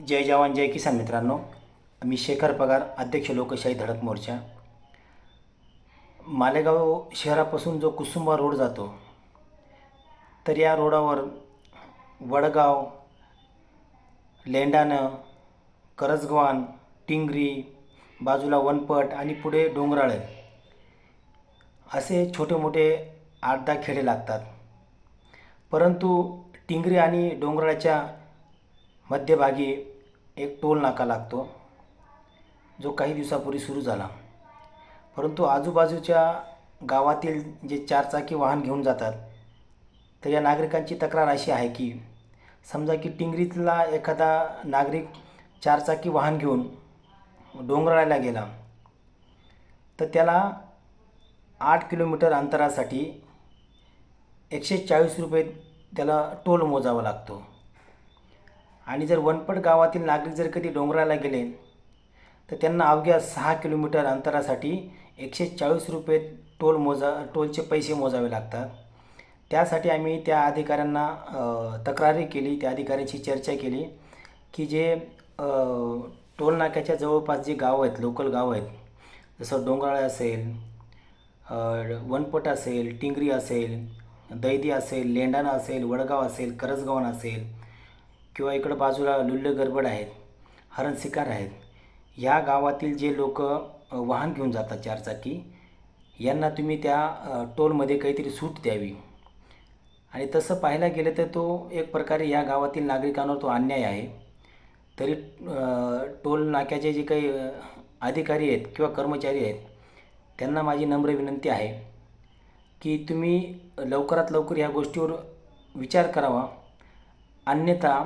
जय जवान जय किसान मित्रांनो. मी शेखर पगार अध्यक्ष लोकशाही धडक मोर्चा. मालेगाव शहरापासून जो कुसुंबा रोड जातो तर या रोडावर वडगाव लेंडानं करजगवान टिंगरी बाजूला वनपट आणि पुढे डोंगराळे असे छोटे मोठे आठ दहा खेडे लागतात. परंतु टिंगरी आणि डोंगराळ्याच्या मध्यभागी एक टोल नाका लागतो जो काही दिवसापूर्वी सुरू झाला. परंतु आजूबाजूच्या गावातील जे चारचाकी वाहन घेऊन जातात तर या नागरिकांची तक्रार अशी आहे की समजा की टिंगरीतला एखादा नागरिक चारचाकी वाहन घेऊन डोंगराळ्याला गेला तर त्याला आठ किलोमीटर अंतरासाठी एकशे चाळीस रुपये त्याला टोल मोजावा लागतो. आणि जर वनपट गावातील नागरिक जर कधी डोंगराला गेले तर त्यांना अवघ्या सहा किलोमीटर अंतरासाठी एकशे चाळीस रुपये टोल मोजा टोलचे पैसे मोजावे लागतात. त्यासाठी आम्ही त्या अधिकाऱ्यांना तक्रारी केली त्या अधिकाऱ्यांशी चर्चा केली की जे टोल नाक्याच्या जवळपास जे गावं आहेत लोकल गावं आहेत जसं डोंगराळे असेल वनपट असेल टिंगरी असेल दैदी असेल लेंडाणा असेल वडगाव असेल करजगावन असेल किंवा इकडं बाजूला लुल्ल गडबड आहेत हरण शिकार आहेत ह्या गावातील जे लोक वाहन घेऊन जातात चारचाकी यांना तुम्ही त्या टोलमध्ये काहीतरी सूट द्यावी. आणि तसं पाहायला गेलं तर तो एक प्रकारे या गावातील नागरिकांवर तो अन्याय आहे. तरी टोल नाक्याचे जे काही अधिकारी आहेत किंवा कर्मचारी आहेत त्यांना माझी नम्र विनंती आहे की तुम्ही लवकरात लवकर ह्या गोष्टीवर विचार करावा. अन्यथा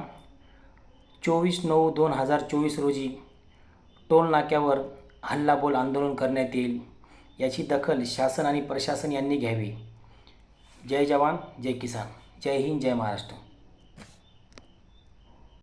चोवीस नऊ दोन हजार चोवीस रोजी टोल नाक्यावर हल्लाबोल आंदोलन करण्यात येईल. याची दखल शासन आणि प्रशासन यांनी घ्यावी. जय जवान जय किसान. जय हिंद जय महाराष्ट्र.